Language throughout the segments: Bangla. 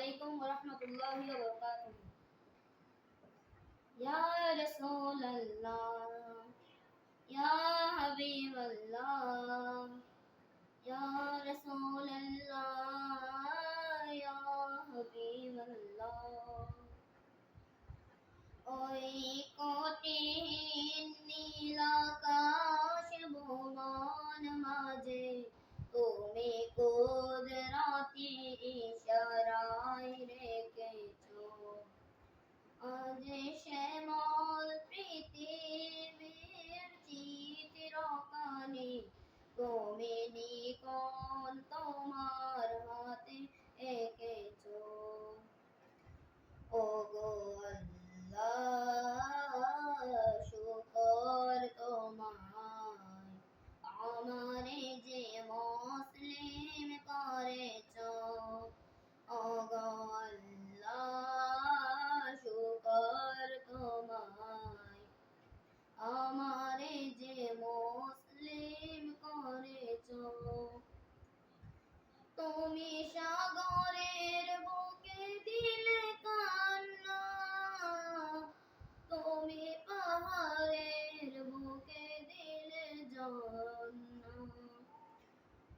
عليكم ورحمة الله وبركاته يا رسول الله يا حبيب الله يا رسول الله তোমার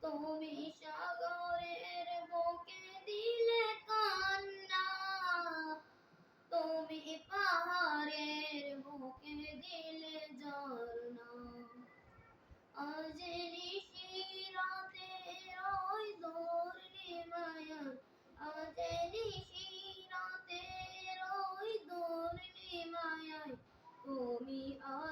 তুমি সাগরের বুকে দিলে কান্না। তুমি পাহাড়ের বুকে দিলে ঝর্ণা। অজেনি নিশি রাতে ওই দুর্নিমায় আজ নিশি রাতে ওই দুর্নিমায় তুমি আজ